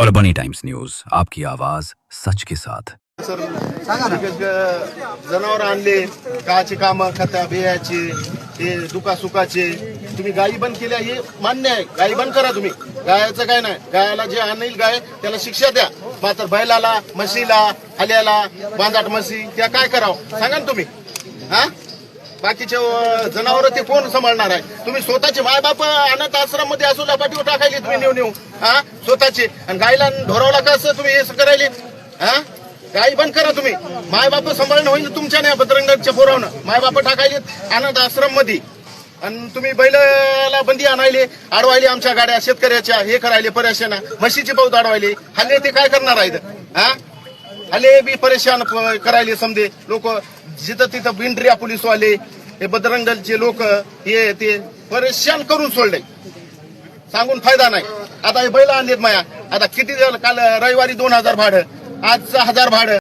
और बनी times news आपकी आवाज सच के साथ। सर जनावर आणले काचे काम खाता बियाची हे दुका सुकाचे तुम्ही गायी बंद केल्या हे मान्य आहे. गायी बंद करा तुम्ही. गायाचं काय नाही. गायाला जे आणील गाय त्याला शिक्षा द्या. मात्र बैलाला म्हशीला हल्याला बांजाट म्हशी त्या काय करावं? सांगा ना तुम्ही. हा? बाकीचे जनावर ते कोण सांभाळणार आहे? तुम्ही स्वतःचे माय बाप अनाथ आश्रममध्ये असो लपाटीवर टाकायले तुम्ही नेऊ नेऊ. हा? स्वतःचे. आणि गायला ढोरावला कसं तुम्ही हे करायले हा? गाई बंद करा तुम्ही. मायबाप सांभाळणं होईल तुमच्या नाही बदरंगाच्या पोरावनं. मायबाप टाकायलेत टाकायले अनाथ आश्रममध्ये आणि तुम्ही बैलाला बंदी आणायले अडवायले आमच्या गाड्या शेतकऱ्याच्या हे करायले परेशान. म्हशीचे पाऊत अडवायले हल्ले ते काय करणार आहेत? हा? हल्ले बी परेशान करायले समजे. लोक जिथं तिथं बिंड्रिया पोलीस वाले हे बदरंगलचे लोक हे ते परेशान करून सोडले. सांगून फायदा नाही. आता हे बैल आणलेत माया. आता किती काल रविवारी दोन हजार भाडं आजचं हजार भाडं.